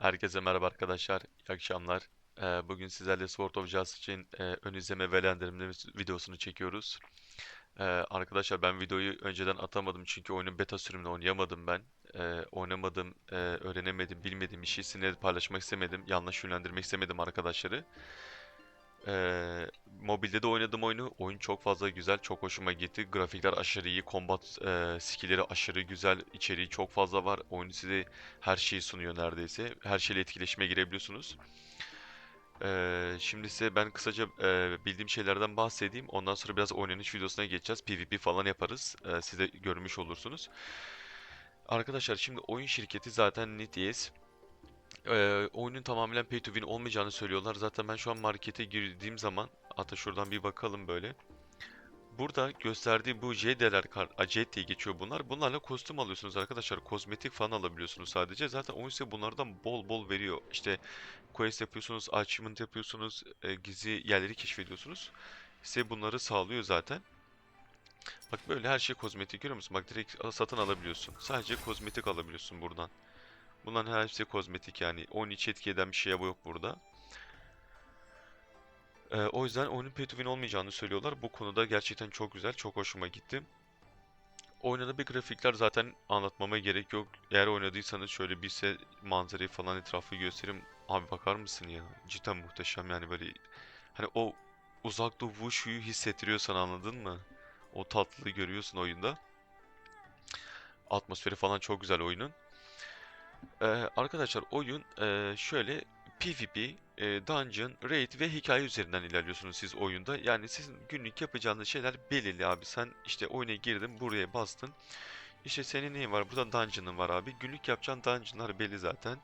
Herkese merhaba arkadaşlar, iyi akşamlar. Ee, bugün sizlerle Sword of Justice'in e, ön izleme ve videosunu çekiyoruz. Ee, arkadaşlar ben videoyu önceden atamadım çünkü oyunun beta sürümünü oynayamadım ben. Ee, oynamadım, e, öğrenemedim, bilmediğim işi sizinle istemedim, istemedim, yanlış yönlendirmek istemedim arkadaşları. Ee, mobilde de oynadım oyunu. Oyun çok fazla güzel, çok hoşuma gitti. Grafikler aşırı iyi, combat e, skill'leri aşırı güzel, içeriği çok fazla var. Oyun size her şeyi sunuyor neredeyse. Her şeyle etkileşime girebiliyorsunuz. Ee, şimdi size ben kısaca e, bildiğim şeylerden bahsedeyim. Ondan sonra biraz oynanış videosuna geçeceğiz. PvP falan yaparız. Ee, siz de görmüş olursunuz. Arkadaşlar şimdi oyun şirketi zaten NetEase. Ee, oyunun tamamen pay to win olmayacağını söylüyorlar. Zaten ben şu an markete girdiğim zaman hatta şuradan bir bakalım böyle. Burada gösterdiği bu JD'ler, Jet diye geçiyor bunlar. Bunlarla kostüm alıyorsunuz arkadaşlar. Kozmetik falan alabiliyorsunuz sadece. Zaten oyun size bunlardan bol bol veriyor. İşte quest yapıyorsunuz, achievement yapıyorsunuz, e, gizli yerleri keşfediyorsunuz. Size bunları sağlıyor zaten. Bak böyle her şey kozmetik görüyor musun? Bak direkt satın alabiliyorsun. Sadece kozmetik alabiliyorsun buradan. Bunların hepsi kozmetik yani. Oyun içi etki eden bir şey yok burada. Ee, o yüzden oyunun pay olmayacağını söylüyorlar. Bu konuda gerçekten çok güzel, çok hoşuma gitti. Oyunda bir grafikler zaten anlatmama gerek yok. Eğer oynadıysanız şöyle bir size manzarayı falan etrafı göstereyim. Abi bakar mısın ya? Cidden muhteşem yani böyle. Hani o uzak doğu wushu'yu hissettiriyor sana anladın mı? O tatlılığı görüyorsun oyunda. Atmosferi falan çok güzel oyunun. Ee, arkadaşlar oyun e, şöyle PvP, e, Dungeon, Raid ve hikaye üzerinden ilerliyorsunuz siz oyunda. Yani sizin günlük yapacağınız şeyler belirli abi. Sen işte oyuna girdin, buraya bastın. İşte senin neyin var? Burada Dungeon'ın var abi. Günlük yapacağın Dungeon'lar belli zaten.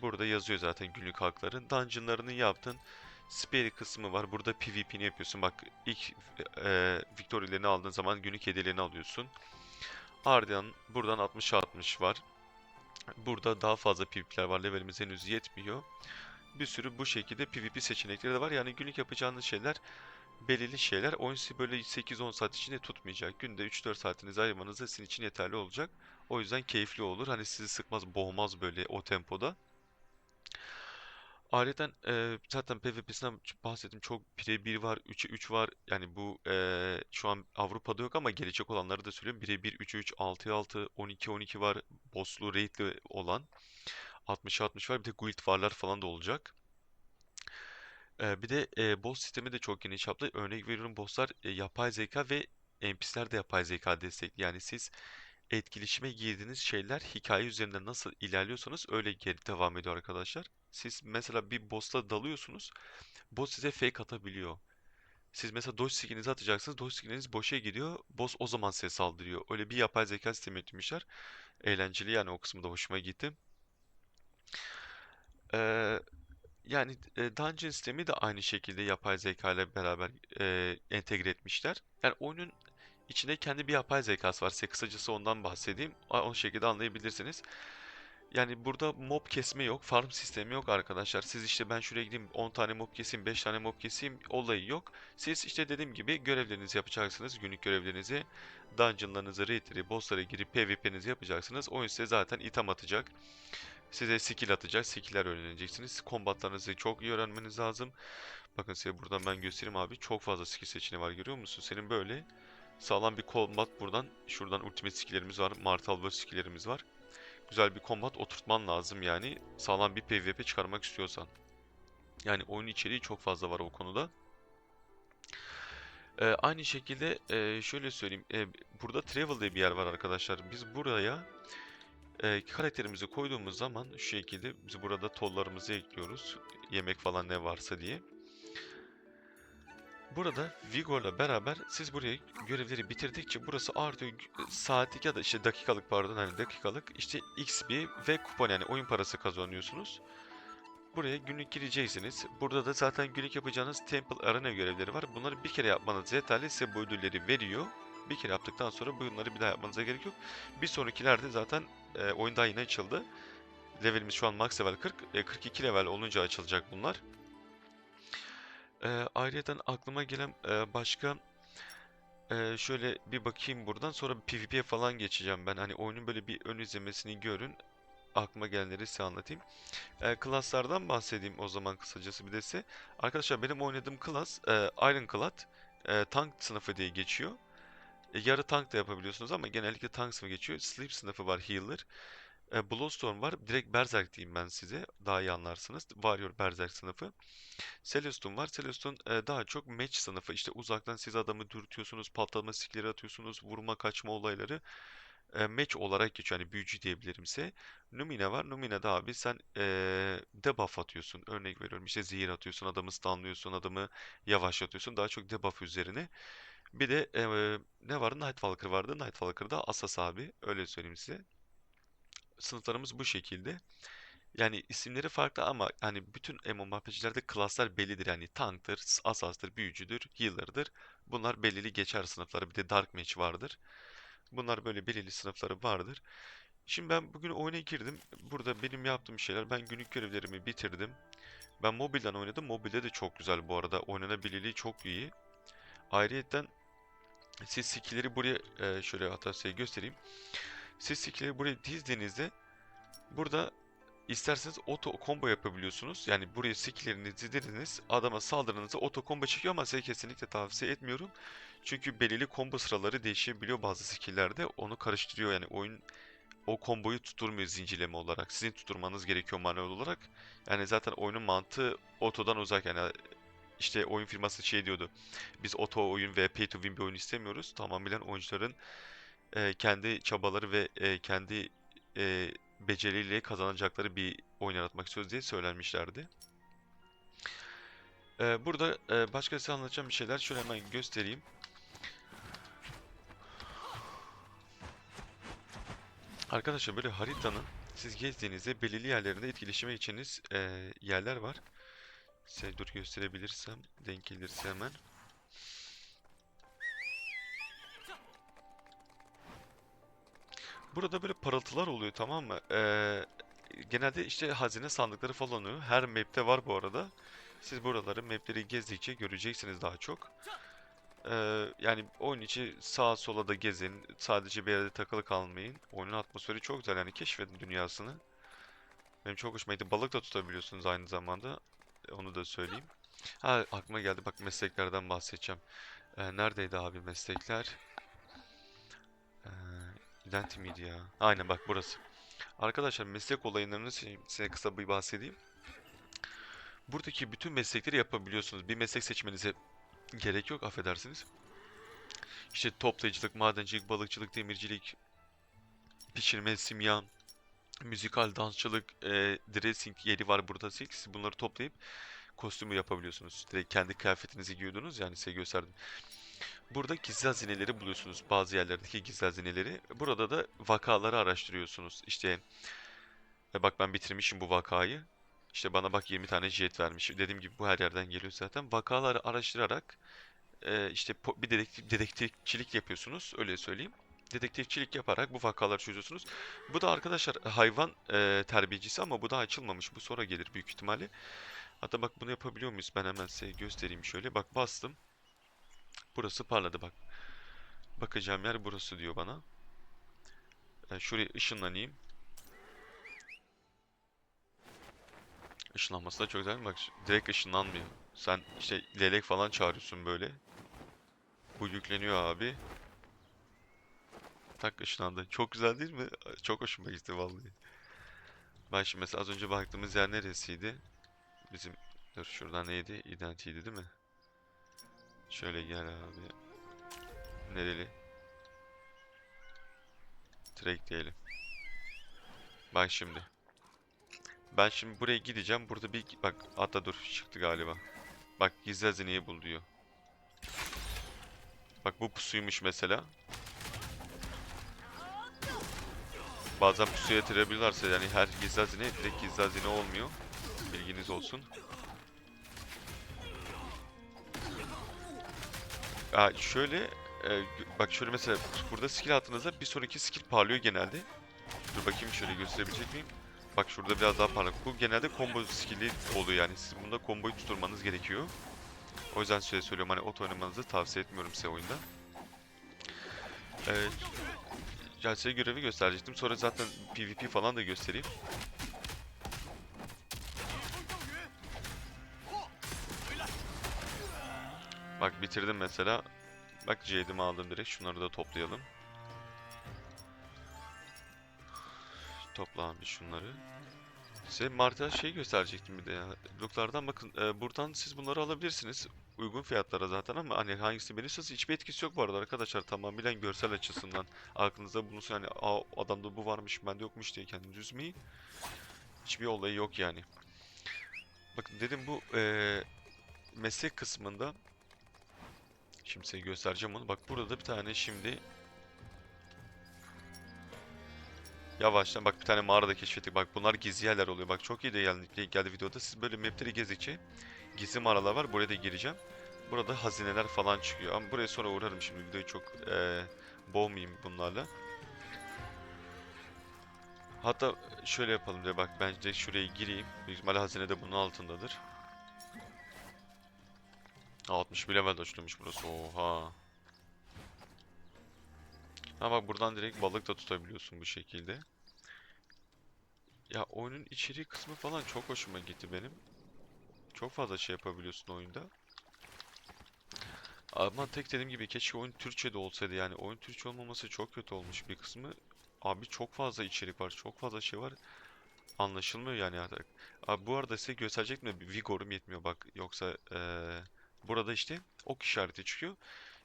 Burada yazıyor zaten günlük hakların. Dungeon'larını yaptın. Spare kısmı var. Burada PvP'ni yapıyorsun. Bak ilk e, victory'lerini aldığın zaman günlük hediyelerini alıyorsun. Ardından buradan 60-60 var. Burada daha fazla PvP'ler var. Levelimiz henüz yetmiyor. Bir sürü bu şekilde PvP seçenekleri de var. Yani günlük yapacağınız şeyler belirli şeyler. Oyun sizi böyle 8-10 saat içinde tutmayacak. Günde 3-4 saatinizi ayırmanız da sizin için yeterli olacak. O yüzden keyifli olur. Hani sizi sıkmaz, boğmaz böyle o tempoda. Ayrıca e, zaten PvP'sinden bahsettim. Çok Pire 1 var, 3'e 3 var. Yani bu e, şu an Avrupa'da yok ama gelecek olanları da söylüyorum. 1'e 1, 3'e 3, 6'ya 6, 12'ye 12 var. Boss'lu, raid'li olan. 60'a 60 var. Bir de guild varlar falan da olacak. E, bir de e, boss sistemi de çok geniş çaplı. Örnek veriyorum bosslar e, yapay zeka ve NPC'ler de yapay zeka destekli. Yani siz etkileşime girdiğiniz şeyler hikaye üzerinde nasıl ilerliyorsanız öyle geri devam ediyor arkadaşlar. Siz mesela bir boss'la dalıyorsunuz. Boss size fake atabiliyor. Siz mesela dodge skill'inizi atacaksınız. Dodge skill'iniz boşa gidiyor. Boss o zaman size saldırıyor. Öyle bir yapay zeka sistemi etmişler. Eğlenceli yani o kısmı da hoşuma gitti. Ee, yani e, Dungeon sistemi de aynı şekilde yapay zeka ile beraber e, entegre etmişler. Yani oyunun içinde kendi bir yapay zekası var. Size kısacası ondan bahsedeyim. O şekilde anlayabilirsiniz. Yani burada mob kesme yok, farm sistemi yok arkadaşlar. Siz işte ben şuraya gideyim 10 tane mob keseyim, 5 tane mob keseyim olayı yok. Siz işte dediğim gibi görevlerinizi yapacaksınız. Günlük görevlerinizi, dungeonlarınızı, raidleri, bosslara girip PvP'nizi yapacaksınız. Oyun size zaten item atacak. Size skill atacak, skill'ler öğreneceksiniz. Kombatlarınızı çok iyi öğrenmeniz lazım. Bakın size buradan ben göstereyim abi. Çok fazla skill seçeneği var görüyor musun? Senin böyle sağlam bir combat buradan. Şuradan ultimate skill'lerimiz var. Martial Burst skill'lerimiz var. Güzel bir combat oturtman lazım yani. Sağlam bir PvP çıkarmak istiyorsan. Yani oyun içeriği çok fazla var o konuda. Ee, aynı şekilde e, şöyle söyleyeyim. E, burada travel diye bir yer var arkadaşlar. Biz buraya e, karakterimizi koyduğumuz zaman şu şekilde biz burada tollarımızı ekliyoruz. Yemek falan ne varsa diye. Burada Vigor'la beraber siz buraya görevleri bitirdikçe burası artıyor Gü- saatlik ya da işte dakikalık pardon hani dakikalık işte XP ve kupon yani oyun parası kazanıyorsunuz. Buraya günlük gireceksiniz. Burada da zaten günlük yapacağınız Temple Arena görevleri var. Bunları bir kere yapmanız yeterli. Size bu ödülleri veriyor. Bir kere yaptıktan sonra bunları bir daha yapmanıza gerek yok. Bir sonrakilerde zaten e, oyun daha yeni açıldı. Levelimiz şu an max level 40. E, 42 level olunca açılacak bunlar. Ee, ayrıyeten aklıma gelen e, başka e, şöyle bir bakayım buradan sonra PvP'ye falan geçeceğim ben. Hani oyunun böyle bir ön izlemesini görün. aklıma gelenleri size anlatayım. E, klaslardan bahsedeyim o zaman kısacası bir de. Arkadaşlar benim oynadığım klas e, Ironclad e, tank sınıfı diye geçiyor. E, yarı tank da yapabiliyorsunuz ama genellikle tank sınıfı geçiyor. Sleep sınıfı var, healer. E, Bloodstorm var. Direkt Berserk diyeyim ben size. Daha iyi anlarsınız. Warrior Berserk sınıfı. Celestun var. Celestun e, daha çok match sınıfı. İşte uzaktan siz adamı dürtüyorsunuz, patlama skilleri atıyorsunuz, vurma kaçma olayları e, match olarak geçiyor. Yani büyücü diyebilirim size. Numine var. Numine'de abi sen e, debuff atıyorsun. Örnek veriyorum işte zehir atıyorsun, adamı stunlıyorsun, adamı yavaşlatıyorsun. Daha çok debuff üzerine. Bir de e, ne vardı? Nightwalker vardı. Nightwalker da Asas abi. Öyle söyleyeyim size. Sınıflarımız bu şekilde. Yani isimleri farklı ama hani bütün MMORPG'lerde klaslar bellidir. Yani tanktır, asastır, büyücüdür, healer'dır. Bunlar belirli geçer sınıfları. Bir de Dark Mage vardır. Bunlar böyle belirli sınıfları vardır. Şimdi ben bugün oyuna girdim. Burada benim yaptığım şeyler. Ben günlük görevlerimi bitirdim. Ben mobilden oynadım. Mobilde de çok güzel bu arada. Oynanabilirliği çok iyi. Ayrıyeten siz skill'leri buraya şöyle hatta size göstereyim. Siz skill'leri buraya dizdiğinizde burada isterseniz auto combo yapabiliyorsunuz. Yani buraya skill'lerinizi dizdiğiniz adama saldırınızda auto combo çekiyor ama size kesinlikle tavsiye etmiyorum. Çünkü belirli combo sıraları değişebiliyor bazı skill'lerde. Onu karıştırıyor yani oyun o komboyu tutturmuyor zincirleme olarak. Sizin tutturmanız gerekiyor manuel olarak. Yani zaten oyunun mantığı otodan uzak yani işte oyun firması şey diyordu. Biz oto oyun ve pay to win bir oyun istemiyoruz. Tamamen oyuncuların e, kendi çabaları ve e, kendi e, beceriyle kazanacakları bir oyun yaratmak istiyoruz diye söylenmişlerdi. E, burada e, başka size anlatacağım bir şeyler şöyle hemen göstereyim. Arkadaşlar böyle haritanın siz gezdiğinizde belirli yerlerinde etkileşime geçeceğiniz e, yerler var. Size dur gösterebilirsem denk gelirse hemen. Burada böyle parıltılar oluyor tamam mı? Ee, genelde işte hazine sandıkları falan oluyor. Her map'te var bu arada. Siz buraları map'leri gezdikçe göreceksiniz daha çok. Ee, yani oyun içi sağa sola da gezin. Sadece bir yerde takılı kalmayın. Oyunun atmosferi çok güzel yani keşfedin dünyasını. Benim çok hoşuma gitti. Balık da tutabiliyorsunuz aynı zamanda. E, Onu da söyleyeyim. Ha aklıma geldi bak mesleklerden bahsedeceğim. Ee, neredeydi abi meslekler? Identity miydi ya? Aynen bak burası. Arkadaşlar meslek olaylarını si- size kısa bir bahsedeyim. Buradaki bütün meslekleri yapabiliyorsunuz. Bir meslek seçmenize gerek yok affedersiniz. İşte toplayıcılık, madencilik, balıkçılık, demircilik, pişirme, simya, müzikal, dansçılık, e, dressing yeri var burada. Siz bunları toplayıp kostümü yapabiliyorsunuz. Direkt kendi kıyafetinizi giyiyordunuz yani size gösterdim. Burada gizli hazineleri buluyorsunuz. Bazı yerlerdeki gizli hazineleri. Burada da vakaları araştırıyorsunuz. İşte e bak ben bitirmişim bu vakayı. İşte bana bak 20 tane jet vermiş. Dediğim gibi bu her yerden geliyor zaten. Vakaları araştırarak e, işte bir dedektif, dedektifçilik yapıyorsunuz. Öyle söyleyeyim. Dedektifçilik yaparak bu vakaları çözüyorsunuz. Bu da arkadaşlar hayvan e, terbiyecisi ama bu da açılmamış. Bu sonra gelir büyük ihtimalle. Hatta bak bunu yapabiliyor muyuz? Ben hemen size göstereyim şöyle. Bak bastım. Burası parladı bak. Bakacağım yer burası diyor bana. E, şuraya ışınlanayım. Işınlanması da çok güzel. Bak direkt ışınlanmıyor. Sen işte lelek falan çağırıyorsun böyle. Bu yükleniyor abi. Tak ışınlandı. Çok güzel değil mi? Çok hoşuma gitti vallahi. Ben şimdi mesela az önce baktığımız yer neresiydi? Bizim dur şuradan neydi? Identity'ydi değil mi? Şöyle gel abi. Nereli? Track diyelim. Bak şimdi. Ben şimdi buraya gideceğim. Burada bir bak hatta dur çıktı galiba. Bak gizli hazineyi bul diyor. Bak bu pusuymuş mesela. Bazen pusuya yatırabilirlerse yani her gizli hazine direkt gizli hazine olmuyor. Bilginiz olsun. Aa, şöyle e, bak şöyle mesela burada skill attığınızda bir sonraki skill parlıyor genelde. Dur bakayım şöyle gösterebilecek miyim? Bak şurada biraz daha parlak. Bu genelde combo skill'i oluyor yani. Siz bunda komboyu tutturmanız gerekiyor. O yüzden size söylüyorum hani ot oynamanızı tavsiye etmiyorum size oyunda. Ee, Ya size görevi gösterecektim. Sonra zaten PvP falan da göstereyim. Bak bitirdim mesela. Bak Jade'imi aldım direkt. Şunları da toplayalım. Topla abi şunları. Size Mart'a şey gösterecektim bir de ya. Looklardan bakın e, buradan siz bunları alabilirsiniz. Uygun fiyatlara zaten ama hani hangisi beğenirseniz hiçbir etkisi yok bu arada arkadaşlar. Tamamen görsel açısından. Aklınızda bulunsun hani Aa, adamda bu varmış bende yokmuş diye kendinizi üzmeyin. Hiçbir olayı yok yani. Bakın dedim bu e, meslek kısmında Size göstereceğim onu. Bak burada da bir tane şimdi Yavaştan bak bir tane mağarada keşfettik. Bak bunlar gizli yerler oluyor. Bak çok iyi de geldi, geldi videoda. Siz böyle mapleri gezdikçe gizli mağaralar var. Buraya da gireceğim. Burada hazineler falan çıkıyor. Ama buraya sonra uğrarım şimdi. Videoyu çok eee boğmayayım bunlarla. Hatta şöyle yapalım diye bak ben direkt şuraya gireyim. Büyük ihtimalle hazine de bunun altındadır. 61 level açılmış burası. Oha. Ha bak buradan direkt balık da tutabiliyorsun bu şekilde. Ya oyunun içeriği kısmı falan çok hoşuma gitti benim. Çok fazla şey yapabiliyorsun oyunda. Ama tek dediğim gibi keşke oyun Türkçe'de olsaydı yani oyun Türkçe olmaması çok kötü olmuş bir kısmı. Abi çok fazla içerik var, çok fazla şey var. Anlaşılmıyor yani artık. Abi bu arada size gösterecektim de bir Vigor'um yetmiyor bak. Yoksa eee, burada işte ok işareti çıkıyor.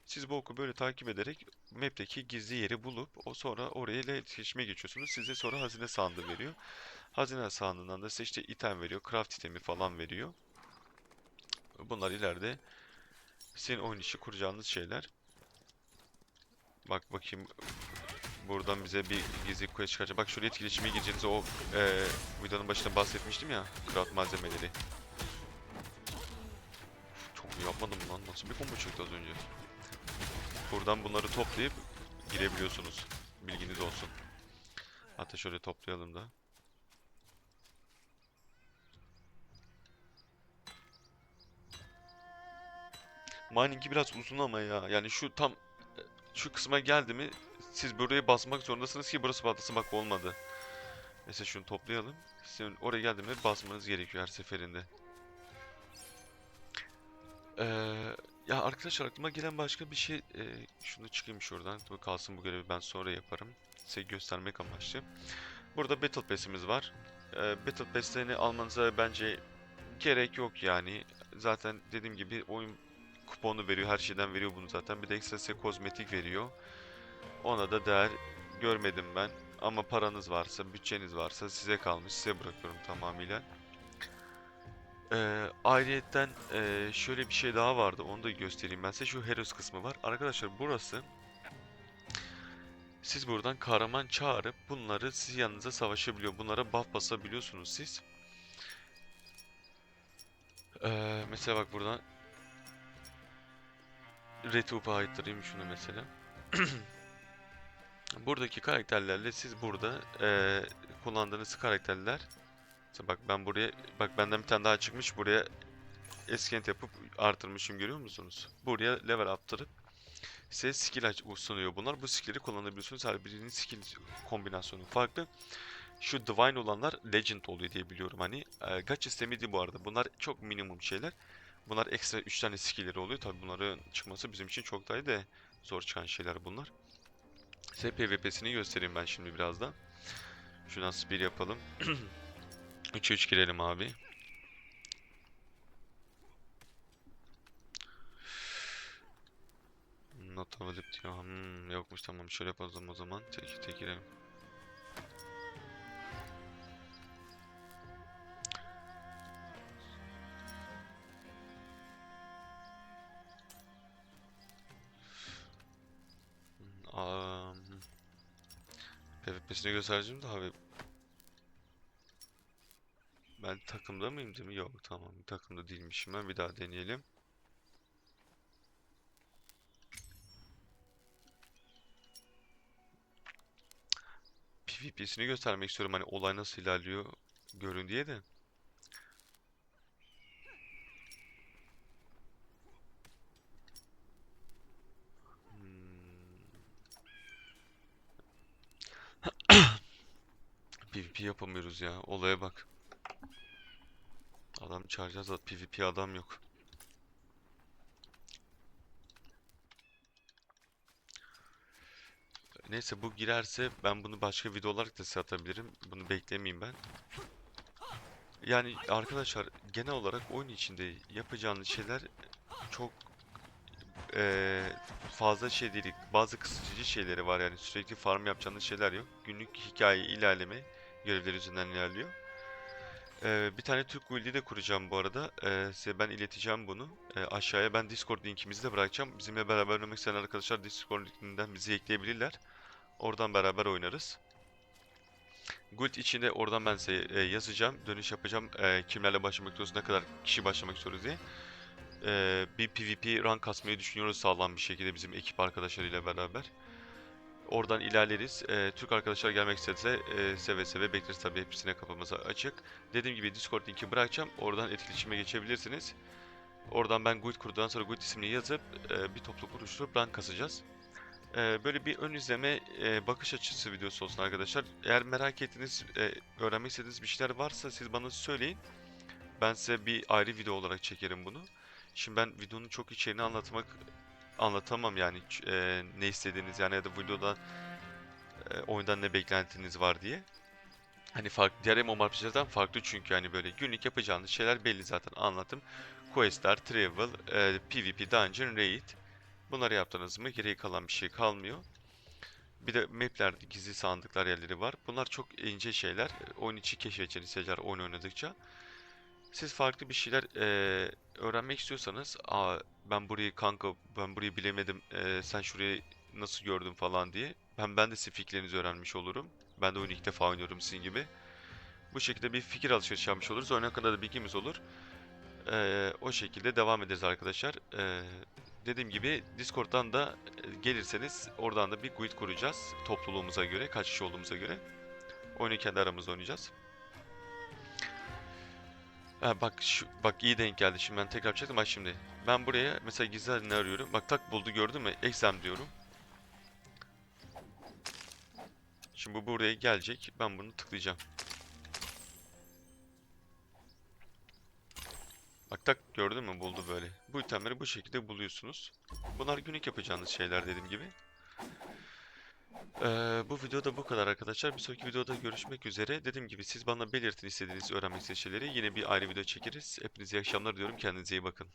Siz bu oku böyle takip ederek map'teki gizli yeri bulup o sonra oraya ile iletişime geçiyorsunuz. Size sonra hazine sandığı veriyor. Hazine sandığından da size işte item veriyor, craft itemi falan veriyor. Bunlar ileride sizin oyun içi kuracağınız şeyler. Bak bakayım buradan bize bir gizli quest çıkacak. Bak şuraya etkileşime gireceğiniz o eee videonun başında bahsetmiştim ya craft malzemeleri. Yapmadım lan. Nasıl bir combo çıktı az önce? Buradan bunları toplayıp girebiliyorsunuz. Bilginiz olsun. Hatta şöyle toplayalım da. Mining'i biraz uzun ama ya. Yani şu tam şu kısma geldi mi siz buraya basmak zorundasınız ki burası patlasın bak olmadı. Mesela şunu toplayalım. Sizin oraya geldiğinde basmanız gerekiyor her seferinde. Ee, ya arkadaşlar aklıma gelen başka bir şey e, şunu çıkayım şuradan. Bu kalsın bu görevi ben sonra yaparım. Size göstermek amaçlı. Burada Battle Pass'imiz var. Ee, Battle Pass'lerini almanıza bence gerek yok yani. Zaten dediğim gibi oyun kuponu veriyor her şeyden veriyor bunu zaten. Bir de ekstra size kozmetik veriyor. Ona da değer görmedim ben. Ama paranız varsa bütçeniz varsa size kalmış. Size bırakıyorum tamamıyla ee, ayrıyetten ee, şöyle bir şey daha vardı. Onu da göstereyim ben size. Şu Heroes kısmı var. Arkadaşlar burası siz buradan kahraman çağırıp bunları siz yanınıza savaşabiliyor. Bunlara buff basabiliyorsunuz siz. Ee, mesela bak buradan Retup'a ayıttırayım şunu mesela. Buradaki karakterlerle siz burada ee, kullandığınız karakterler Mesela bak ben buraya bak benden bir tane daha çıkmış buraya eskent yapıp artırmışım görüyor musunuz? Buraya level arttırıp size skill sunuyor bunlar. Bu skill'i kullanabiliyorsunuz. Her birinin skill kombinasyonu farklı. Şu divine olanlar legend oluyor diye biliyorum hani. E, sistemi değil bu arada. Bunlar çok minimum şeyler. Bunlar ekstra 3 tane skill'leri oluyor. Tabi bunların çıkması bizim için çok daha iyi de zor çıkan şeyler bunlar. Size PvP'sini göstereyim ben şimdi birazdan. Şuradan speed yapalım. 3-3 girelim abi. Not available diyor. Hmm, yokmuş tamam şöyle yapalım o zaman. Tek tek girelim. Um, PvP'sini göstereceğim abi ben takımda mıyım değil mi? Yok tamam takımda değilmişim ben bir daha deneyelim. PvP'sini göstermek istiyorum hani olay nasıl ilerliyor görün diye de. Hmm. PvP yapamıyoruz ya. Olaya bak. Adam çağıracağız da PvP adam yok. Neyse bu girerse ben bunu başka video olarak da size atabilirim. Bunu beklemeyeyim ben. Yani arkadaşlar genel olarak oyun içinde yapacağınız şeyler çok eee, fazla şey değil. Bazı kısıtıcı şeyleri var yani sürekli farm yapacağınız şeyler yok. Günlük hikaye ilerleme görevleri yüzünden ilerliyor. Eee, bir tane Türk guildi de kuracağım bu arada. Eee, size ben ileteceğim bunu. Eee, aşağıya ben Discord linkimizi de bırakacağım. Bizimle beraber oynamak isteyen arkadaşlar Discord linkinden bizi ekleyebilirler. Oradan beraber oynarız. Guild içinde oradan ben size e, yazacağım. Dönüş yapacağım. E, kimlerle başlamak istiyoruz, ne kadar kişi başlamak istiyoruz diye. E, bir PvP rank kasmayı düşünüyoruz sağlam bir şekilde bizim ekip arkadaşlarıyla beraber. Oradan ilerleriz. E, Türk arkadaşlar gelmek istese e, seve seve bekleriz tabii hepsine kapımız açık. Dediğim gibi Discord linki bırakacağım. Oradan etkileşime geçebilirsiniz. Oradan ben guild kurduktan sonra guild ismini yazıp e, bir topluluk oluşturup rank kasacağız. Ee, böyle bir ön izleme e, bakış açısı videosu olsun arkadaşlar. Eğer merak ettiğiniz, e, öğrenmek istediğiniz bir şeyler varsa siz bana söyleyin. Ben size bir ayrı video olarak çekerim bunu. Şimdi ben videonun çok içeriğini anlatmak anlatamam yani e, ne istediğiniz yani ya da videodan e, oyundan ne beklentiniz var diye. Hani farklı diğer MMORPG'lerden farklı çünkü hani böyle günlük yapacağınız şeyler belli zaten anlattım. Questler, Travel, e, PvP, Dungeon, Raid. Bunları yaptınız mı geriye kalan bir şey kalmıyor. Bir de maplerde gizli sandıklar yerleri var. Bunlar çok ince şeyler. Oyun içi keşfedeceğiniz şeyler oyun oynadıkça. Siz farklı bir şeyler eee, öğrenmek istiyorsanız, Aa, ben burayı kanka ben burayı bilemedim. eee, sen şurayı nasıl gördün falan diye. Ben ben de sizin fikirlerinizi öğrenmiş olurum. Ben de oyunu ilk defa oynuyorum sizin gibi. Bu şekilde bir fikir alışverişi yapmış oluruz. Oyun hakkında da bilgimiz olur. Eee, o şekilde devam ederiz arkadaşlar. Eee, dediğim gibi Discord'dan da e, gelirseniz oradan da bir guild kuracağız. Topluluğumuza göre, kaç kişi olduğumuza göre. Oyunu kendi aramızda oynayacağız. Ha, bak şu bak iyi denk geldi. Şimdi ben tekrar çektim. Bak şimdi. Ben buraya mesela gizli halini arıyorum. Bak tak buldu gördün mü? Exam diyorum. Şimdi bu buraya gelecek. Ben bunu tıklayacağım. Bak tak gördün mü buldu böyle. Bu itemleri bu şekilde buluyorsunuz. Bunlar günlük yapacağınız şeyler dediğim gibi. Ee, bu videoda bu kadar arkadaşlar. Bir sonraki videoda görüşmek üzere. Dediğim gibi siz bana belirtin istediğiniz öğrenmek şeyleri. Yine bir ayrı video çekeriz. Hepinize iyi akşamlar diyorum. Kendinize iyi bakın.